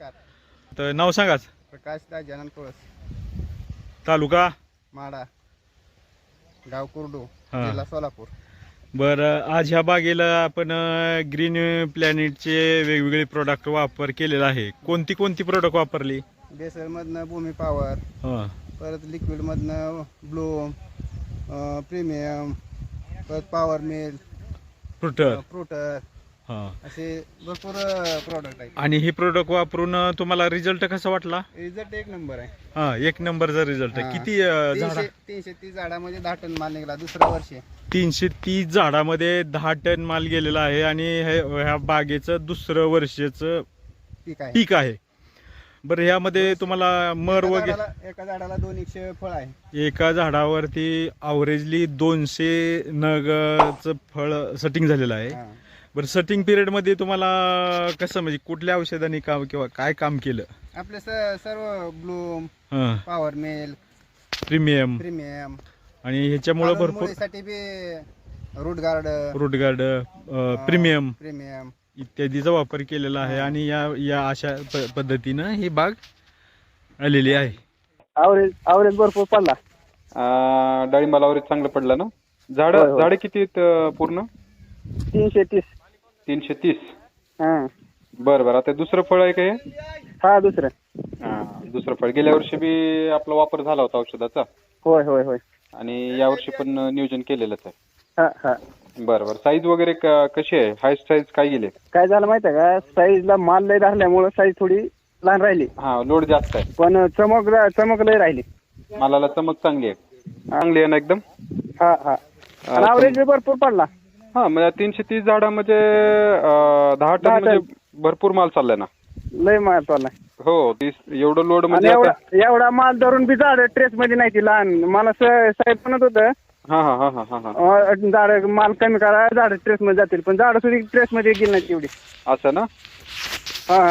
नमस्कार. तर नाव सांगाच. प्रकाश दाजानंद तुळस तालुका? माडा. गाव कुर्डू हा. जिल्हा सोलापूर. बरं आज ह्या बागेला आपण ग्रीन प्लॅनेटचे वेगवेगळे प्रोडक्ट वापर केलेला आहे. कोणती कोणती प्रोडक्ट वापरली? बेसरमधनं भूमी पॉवर हां. परत लिक्विडमधनं ब्लूम प्रीमियम परत पॉवर मिल फ्रुटर फ्रुटर असे भरपूर प्रॉडक्ट आहेत. आणि हे प्रोडक्ट वापरून तुम्हाला रिझल्ट कसा वाटला? रिझल्ट एक नंबर आहे. हा एक नंबरचा रिझल्ट आहे. किती अं, झाडा? तीनशे तीनशे तीस झाडामध्ये दहा टन माल निघाला दुसऱ्या वर्षी. तीनशे तीस झाडामध्ये दहा टन माल गेलेला आहे आणि हे- ह्या बागेचं दुसरं वर्षाचं पीक आहे. पीक आहे. बरं ह्यामध्ये तुम्हाला मर एका वगैरे झाडाला- एका झाडाला दोन एकशे फळ आहे. एका झाडावरती अवरेजली दोनशे नगचं फळ सेटिंग झालेलं आहे. हा. बरं सेटिंग पिरियडमध्ये तुम्हाला कसं म्हणजे कुठल्या औषधांनी काम किंवा काय काम केलं? आपले स- सर्व ब्लूम हां. पॉवर मिल प्रीमियम प्रीमियम आणि ह्याच्यामुळं भरपूर बी root guard root guard premium premium इत्यादीचा वापर केलेला आहे आणि या या अशा प- पद्धतीनं ही बाग आलेली आहे. आवरेज आवरेज भरपूर पडला. अं, डाळिंबाला आवरेज चांगलं पडलं ना? झाड होय, होय. झाडं किती आहेत अं, पूर्ण? तीनशे तीस. तीनशे तीस? हा. बरं बरं. आता दुसरं फळ आहे का हे? हा दुसरं. हां, दुसरं फळ. गेल्या वर्षी बी आपला वापर झाला होता औषधाचा. होय होय होय. आणि यावर्षी पण नियोजन केलेलंच आहे. हा हा. बरं बरं. साईज वगैरे क- कशी आहे? हायस्ट साईज काय गेले? काय झालं माहिती आहे का? साईजला माल लय राहिल्यामुळं साईज थोडी लहान राहिली. हा लोड जास्त आहे. पण चमक चमक लय राहिली. मालाला चमक चांगली आहे. चांगली आहे ना एकदम? हा हा. आणि हा, आवरेज बी भरपूर पडला. हा म्हणजे तीनशे तीस झाडामध्ये अं, दहा टन दहा म्हणजे भरपूर माल चाललाय ना? लय माल चालला हो तीस एवढं लोड आणि म्हणजे एवढा एवढा माल धरून बी झाड ट्रेस मध्ये नाही ती लहान. मला स- साहेब म्हणत होतं हा हा हा हा हा. हा झाड माल कमी करा झाड ट्रेस मध्ये जातील पण झाड सुद्धा ट्रेस मध्ये गेली नाही तेवढी असं ना? हा.